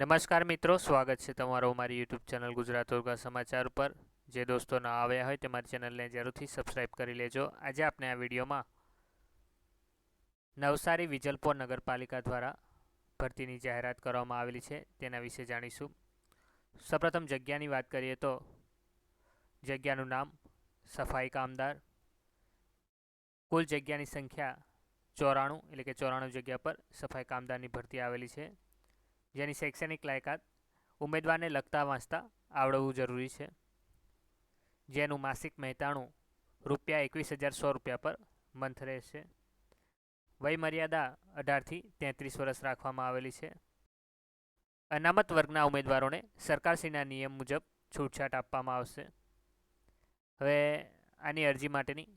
નમસ્કાર મિત્રો, સ્વાગત છે તમારો મારી યુટ્યુબ ચેનલ ગુજરાત ઉર્ગા સમાચાર પર જે દોસ્તો ના આવ્યા હોય તે મારી ચેનલને જરૂરથી સબસ્ક્રાઈબ કરી લેજો. આજે આપણે આ વિડીયોમાં નવસારી વિજલપોર નગરપાલિકા દ્વારા ભરતીની જાહેરાત કરવામાં આવેલી છે. તેના વિશે જાણીશું. સૌપ્રથમ જગ્યાની વાત કરીએ તો જગ્યાનું નામ સફાઈ કામદાર. કુલ જગ્યાની સંખ્યા ચોરાણું, એટલે કે ચોરાણું જગ્યા પર સફાઈ કામદારની ભરતી આવેલી છે. જેની શૈક્ષણિક લાયકાત ઉમેદવારને લગતા વાંચતા આવડવું જરૂરી છે. જેનું માસિક મહેતાણું રૂપિયા એકવીસ હજાર સો રૂપિયા પર મંથ રહેશે. વયમર્યાદા અઢારથી તેત્રીસ વર્ષ રાખવામાં આવેલી છે. અનામત વર્ગના ઉમેદવારોને સરકારશ્રીના નિયમ મુજબ છૂટછાટ આપવામાં આવશે. હવે આની અરજી માટેની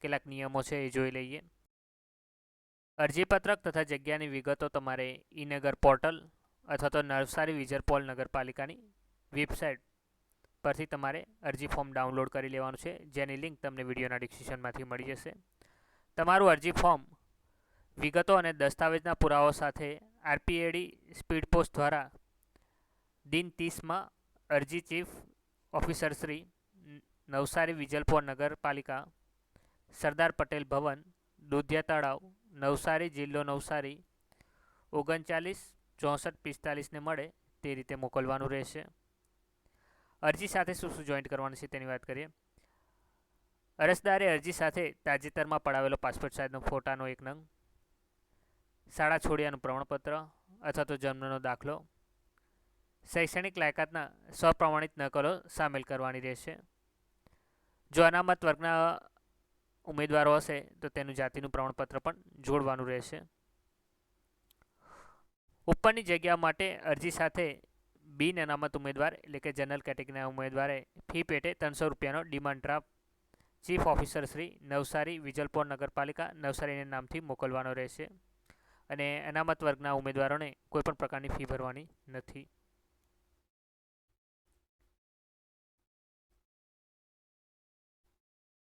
કેટલાક નિયમો છે એ જોઈ લઈએ. અરજીપત્રક તથા જગ્યાની વિગતો તમારે ઈનગર પોર્ટલ અથવા તો નવસારી વિજરપોલ નગરપાલિકાની વેબસાઇટ પરથી તમારે અરજી ફોર્મ ડાઉનલોડ કરી લેવાનું છે. જેની લિંક તમને વિડીયોના ડિસ્ક્રિપ્શનમાંથી મળી જશે. તમારું અરજી ફોર્મ, વિગતો અને દસ્તાવેજના પુરાવાઓ સાથે આરપીએડી સ્પીડ પોસ્ટ દ્વારા દિન ત્રીસમાં અરજી ચીફ ઓફિસર શ્રી નવસારી વિજલપોર નગરપાલિકા, સરદાર પટેલ ભવન, દુધિયા તળાવ, નવસારી જિલ્લો નવસારી, ઓગણચાલીસ ચોસઠ પિસ્તાલીસને મળે તે રીતે મોકલવાનું રહેશે. અરજી સાથે શું શું જોઈન્ટ કરવાનું છે તેની વાત કરીએ. અરજદારે અરજી સાથે તાજેતરમાં પડાવેલો પાસપોર્ટ સાઇઝનો ફોટાનો એક નંગ, શાળા છોડ્યાનું પ્રમાણપત્ર અથવા તો જન્મનો દાખલો, શૈક્ષણિક લાયકાતના સ્વપ્રમાણિત નકલો સામેલ કરવાની રહેશે. જો અનામત વર્ગના ઉમેદવારો હશે તો તેનું જાતિનું પ્રમાણપત્ર પણ જોડવાનું રહેશે. ઉપરની જગ્યા માટે અરજી સાથે બિન અનામત ઉમેદવાર, એટલે કે જનરલ કેટેગરીના ઉમેદવારે ફી પેટે ત્રણસો રૂપિયાનો demand draft chief officer Shri Navsari Vijalpor નગરપાલિકા નવસારીના નામથી મોકલવાનો રહેશે. અને અનામત વર્ગના ઉમેદવારોને કોઈપણ પ્રકારની ફી ભરવાની નથી.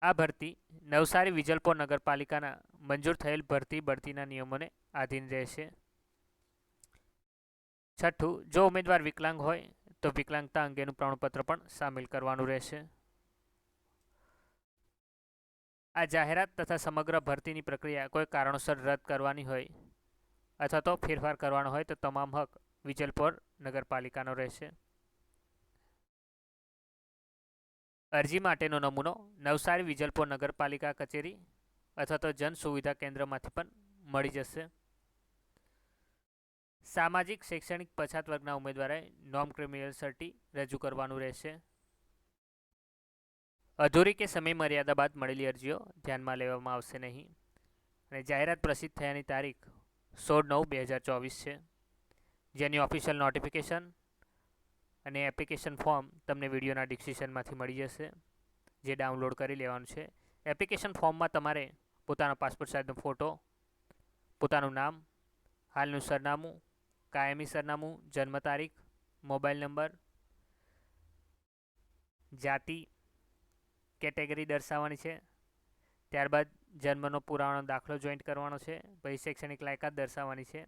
આ ભરતી નવસારી વિજલપોર નગરપાલિકાના મંજૂર થયેલ ભરતી બઢતીના નિયમોને આધીન રહેશે. છઠ્ઠું, જો ઉમેદવાર વિકલાંગ હોય, તો વિકલાંગતા અંગેનું પ્રમાણપત્ર પણ સામેલ કરવાનું રહેશે. આ જાહેરાત તથા સમગ્ર ભરતીની પ્રક્રિયા કોઈ કારણોસર રદ કરવાની હોય અથવા તો ફેરફાર કરવાનો હોય, તો તમામ હક વિજલપોર નગરપાલિકાનો રહેશે. અરજી માટેનો નમૂનો નવસારી વિજલપોર નગરપાલિકા કચેરી અથવા તો જન સુવિધા કેન્દ્રમાંથી પણ મળી જશે. સામાજિક, શૈક્ષણિક પછાત વર્ગના ઉમેદવારે નોમ ક્રિમિનલ સર્ટી રજૂ કરવાનું રહેશે. અધૂરી કે સમય મર્યાદા બાદ મળેલી અરજીઓ ધ્યાનમાં લેવામાં આવશે નહીં. અને જાહેરાત પ્રસિદ્ધ થયાની તારીખ સોળ નવ બે હજાર ચોવીસ છે. જેની ઓફિશિયલ નોટિફિકેશન અને એપ્લિકેશન ફોર્મ તમને વિડીયોના ડિસ્ક્રિપ્શનમાંથી મળી જશે, જે ડાઉનલોડ કરી લેવાનું છે. એપ્લિકેશન ફોર્મમાં તમારે પોતાનો પાસપોર્ટ સાઇઝનો ફોટો, પોતાનું નામ, હાલનું સરનામું કાયમી સરનામું, જન્મ તારીખ, મોબાઈલ નંબર, જાતિ, કેટેગરી દર્શાવવાની છે. ત્યારબાદ જન્મનો પુરાવાનો દાખલો જોઈન્ટ કરવાનો છે. પછી શૈક્ષણિક લાયકાત દર્શાવવાની છે.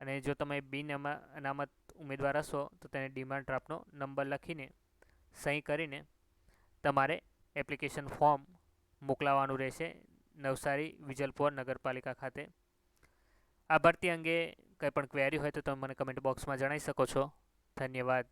અને જો તમે બિન અનામત ઉમેદવાર હશો, તો તેને ડિમાન્ડ ડ્રાફ્ટનો નંબર લખીને, સહી કરીને તમારે એપ્લિકેશન ફોર્મ મોકલાવવાનું રહેશે નવસારી વિજલપોર નગરપાલિકા ખાતે. આ ભરતી અંગે કંઈ પણ ક્વેરી હોય તો તમે મને કમેન્ટ બોક્સમાં જણાવી શકો છો. ધન્યવાદ.